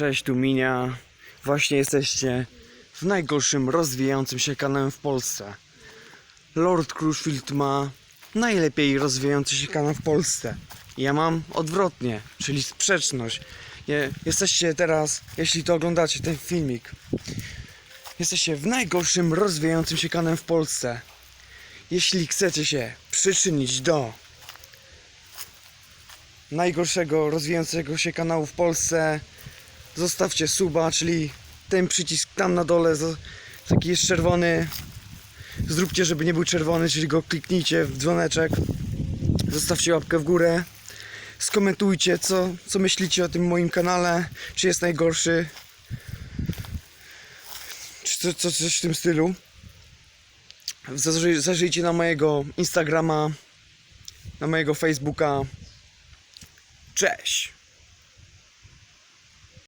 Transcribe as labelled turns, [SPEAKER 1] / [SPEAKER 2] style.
[SPEAKER 1] Cześć, tu Minia. Właśnie jesteście w najgorszym rozwijającym się kanałem w Polsce. Lord Crushfield ma najlepiej rozwijający się kanał w Polsce. Ja mam odwrotnie, czyli sprzeczność. Je, jesteście teraz, jeśli to oglądacie ten filmik, jesteście w najgorszym rozwijającym się kanałem w Polsce. Jeśli chcecie się przyczynić do najgorszego rozwijającego się kanału w Polsce, zostawcie suba, czyli ten przycisk tam na dole, taki jest czerwony. Zróbcie, żeby nie był czerwony, czyli go kliknijcie w dzwoneczek. Zostawcie łapkę w górę. Skomentujcie, co, co myślicie o tym moim kanale, czy jest najgorszy, czy co, co, coś w tym stylu. Zajrzyjcie na mojego Instagrama, na mojego Facebooka. Cześć!